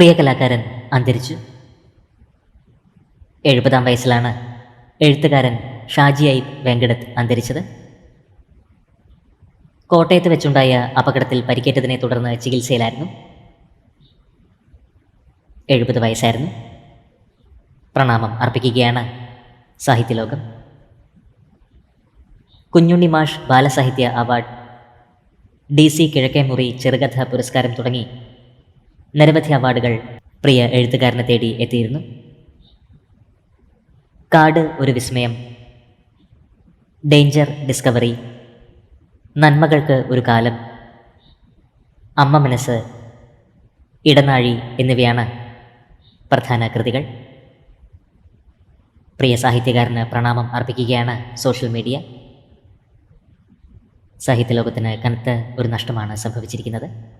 പ്രിയ കലാകാരൻ അന്തരിച്ചു. എഴുപതാം വയസ്സിലാണ് എഴുത്തുകാരൻ ഷാജി ഐ വെങ്കടത്ത് അന്തരിച്ചത്. കോട്ടയത്ത് വെച്ചുണ്ടായ അപകടത്തിൽ പരിക്കേറ്റതിനെ തുടർന്ന് ചികിത്സയിലായിരുന്നു. എഴുപത് വയസ്സായിരുന്നു. പ്രണാമം അർപ്പിക്കുകയാണ് സാഹിത്യലോകം. കുഞ്ഞുണ്ണി മാഷ് ബാലസാഹിത്യ അവാർഡ് ഡി സി കിഴക്കേമുറി ചെറുകഥ പുരസ്കാരം തുടങ്ങി നിരവധി അവാർഡുകൾ പ്രിയ എഴുത്തുകാരനെ തേടി എത്തിയിരുന്നു. കാട് ഒരു വിസ്മയം. Danger discovery. നന്മകൾക്ക് ഒരു കാലം. അമ്മ മനസ്സ്. ഇടനാഴി എന്നിവയാണ് പ്രധാന കൃതികൾ. പ്രിയ സാഹിത്യകാരന് പ്രണാമം അർപ്പിക്കുകയാണ് സോഷ്യൽ മീഡിയ. സാഹിത്യലോകത്തിന് കനത്ത ഒരു നഷ്ടമാണ് സംഭവിച്ചിരിക്കുന്നത്.